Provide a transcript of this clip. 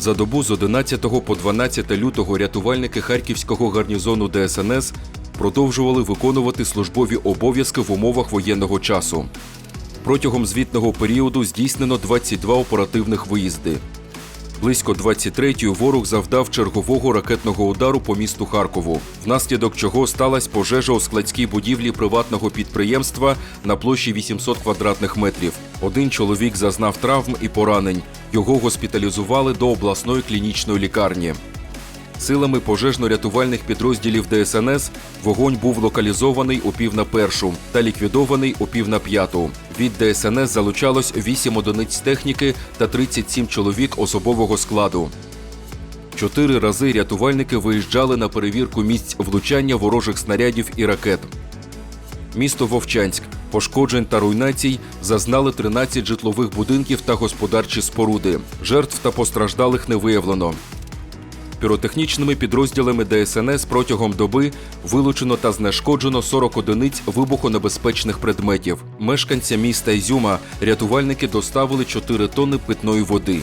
За добу з 11 по 12 лютого рятувальники харківського гарнізону ДСНС продовжували виконувати службові обов'язки в умовах воєнного часу. Протягом звітного періоду здійснено 22 оперативних виїзди. Близько 23-ї ворог завдав чергового ракетного удару по місту Харкову, внаслідок чого сталася пожежа у складській будівлі приватного підприємства на площі 800 квадратних метрів. Один чоловік зазнав травм і поранень. Його госпіталізували до обласної клінічної лікарні. Силами пожежно-рятувальних підрозділів ДСНС вогонь був локалізований у пів на першу та ліквідований у пів на п'яту. Від ДСНС залучалось 8 одиниць техніки та 37 чоловік особового складу. Чотири рази рятувальники виїжджали на перевірку місць влучання ворожих снарядів і ракет. Місто Вовчанськ. Пошкоджень та руйнацій зазнали 13 житлових будинків та господарчі споруди. Жертв та постраждалих не виявлено. Піротехнічними підрозділами ДСНС протягом доби вилучено та знешкоджено 40 одиниць вибухонебезпечних предметів. Мешканця міста Ізюма рятувальники доставили 4 тонни питної води.